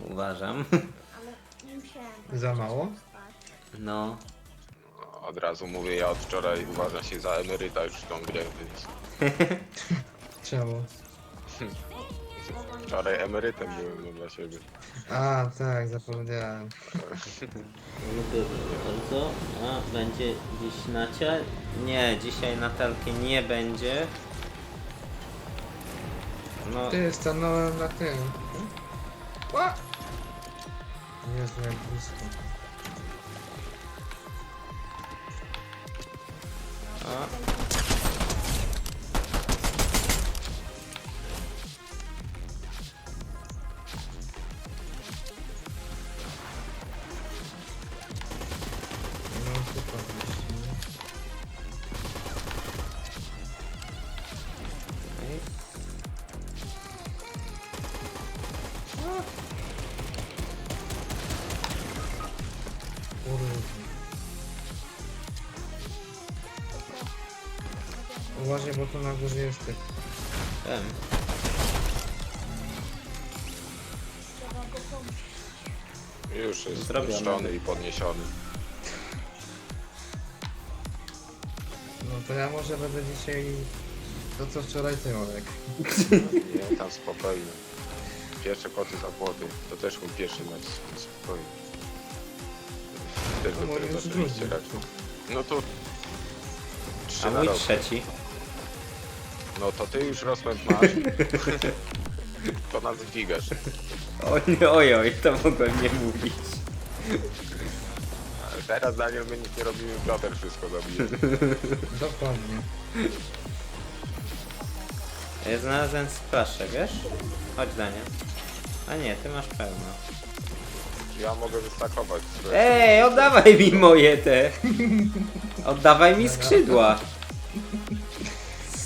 Uważam. Ale nie musiałem. Za mało? No. Od razu mówię, ja od wczoraj uważam się za emeryta już w tą grę, więc Czemu? wczoraj emerytem byłem no, dla siebie. A, tak, zapomniałem. Lubię bardzo. A, będzie dziś Nacia? Nie, dzisiaj Natalki nie będzie. No, Ty, stanąłem na tym. Ła! Jezu, jak blisko. a, Uważaj, bo tu na górze jest ty. Wiem. Trzeba go pomóc. Już jest Zrobione. zniszczony i podniesiony. No to ja może będę dzisiaj to co wczoraj ty, Olek. Nie, tam spokojnie. Pierwsze koty za płoty. To też mój pierwszy mecz, więc spokojnie. Też No, dopiero mój już zaczęliście drugi. grać. No to... Trzy A na mój rok. trzeci. No to ty już rozpęd masz. to nas dźwigasz. Oj, oj, oj, to mogłem nie mówić. Ale teraz Daniel my nic nie robimy, Piotr wszystko zabije. Dokładnie. Ja znalazłem splaszę, wiesz? Chodź Daniel. A nie, ty masz pełno. Ja mogę wystakować. swoje- Ej, oddawaj mi moje te. Oddawaj mi skrzydła.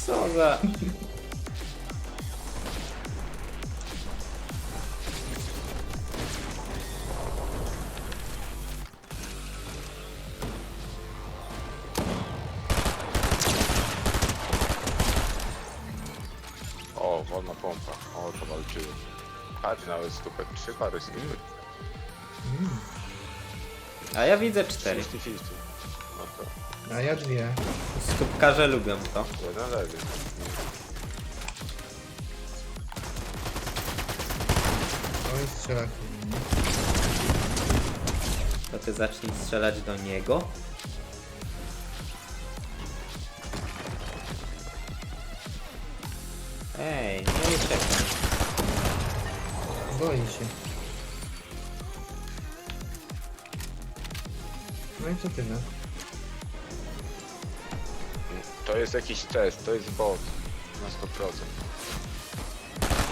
Co za... O, wolna pompa. O, to walczyłem. Patrz, nawet stupek. Trzy pary stupek. A ja widzę cztery. 50-50. No A ja dwie. Stópkarze lubią to. jeden lewy. Oj, strzela. To ty zacznij strzelać do niego. Ej, nie uciekaj. Boi się. No i co tyle? To jest jakiś test, to jest bot. Na 100%.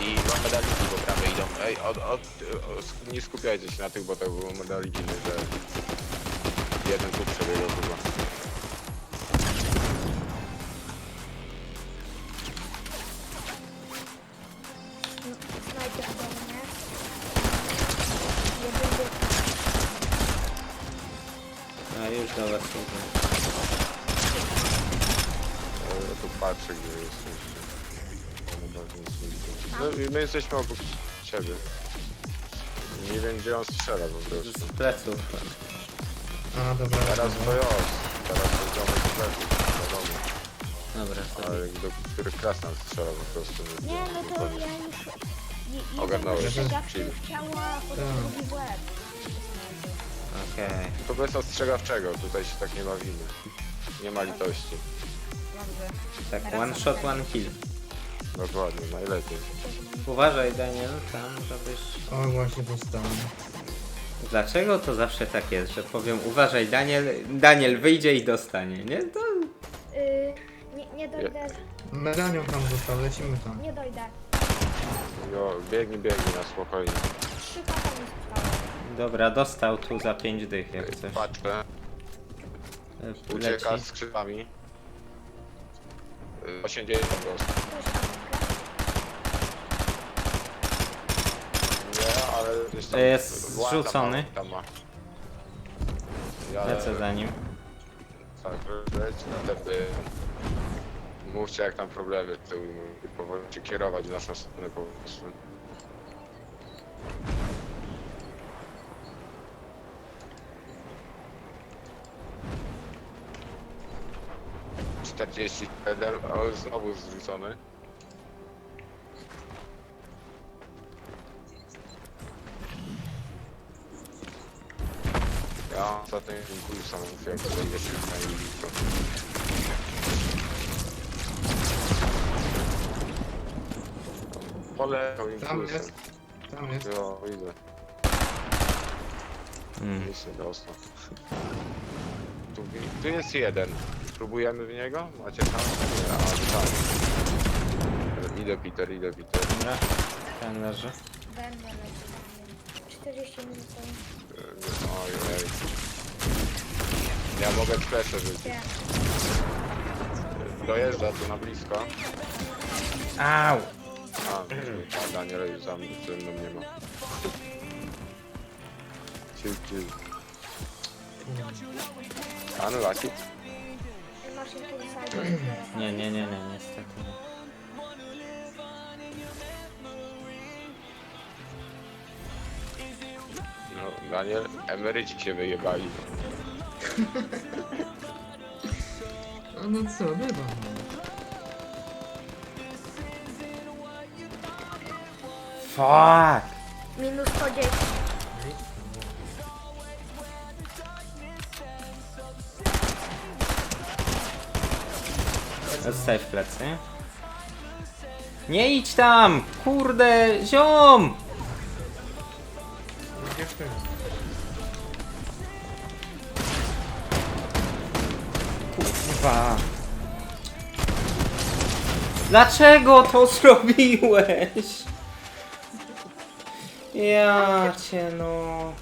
I ma medaliki po prawej idą. Ej, od, od, od, nie skupiajcie się na tych botach, bo medaliki, że jeden tu przebiegał chyba. Patrzę, gdzie nie widzą. No i my jesteśmy obok siebie. Nie wiem, gdzie on strzela po prostu. Z pleców. A, dobra. Teraz to jest. Teraz to z pleców, wiadomo. Dobra, Ale do których krasnal strzela po prostu. Nie, no to ja już... je- jeden Ogarnąłeś. ostrzegawczy Chill. w ciało, a potem Tak. drugi w łeb. Okej. To bez ostrzegawczego, tutaj się tak nie bawimy. Nie ma litości. Tak, one shot, one kill. Dokładnie, najlepiej. Uważaj Daniel tam, żebyś... O, właśnie powstałem. Dlaczego to zawsze tak jest, że powiem uważaj Daniel, Daniel wyjdzie i dostanie, nie? To... Y, nie, nie dojdę, Medalion tam został, lecimy tam. nie dojdę. Jo, biegnij, biegnij na spokojnie. Trzy. Dobra, dostał tu za pięć dych jak coś. Patrzę, e, ucieka z krzywami. 80 po prostu. Nie, ale... gdzieś tam- Jest zrzucony. Tam ma. Ja Lecę za nim. Tak, leć na tędy. Mówcie jak tam problemy, to powoli się kierować w naszą stronę po prostu. 47, o, znowu zrzucony. Ja ostatnio impulsa mówiłem, że idę się na niebiesko. Poleciał Tam impulsem. jest. Tam jest. Jo, widzę. Mm. Nie dostał. Tu, tu jest jeden. Spróbujemy w niego? Macie szansę? Nie, a tak. Idę Peter, idę Peter. Dobra, ten leży. Będę lecieć. 40 minut. Ojej. Ja mogę flesze rzucić. Dojeżdża tu na blisko. Au! A, a Daniel już za mną nie ma. Chill, chill. Unlucky. Nie, nie, nie, nie, niestety. nie. No, Daniel, emeryci się wyjebali. A no co, bywa. no. Fuck! Minus 110. Zostaj w plecy. Nie idź tam! Kurde, ziom! Kurwa. Dlaczego to zrobiłeś? Ja cię no.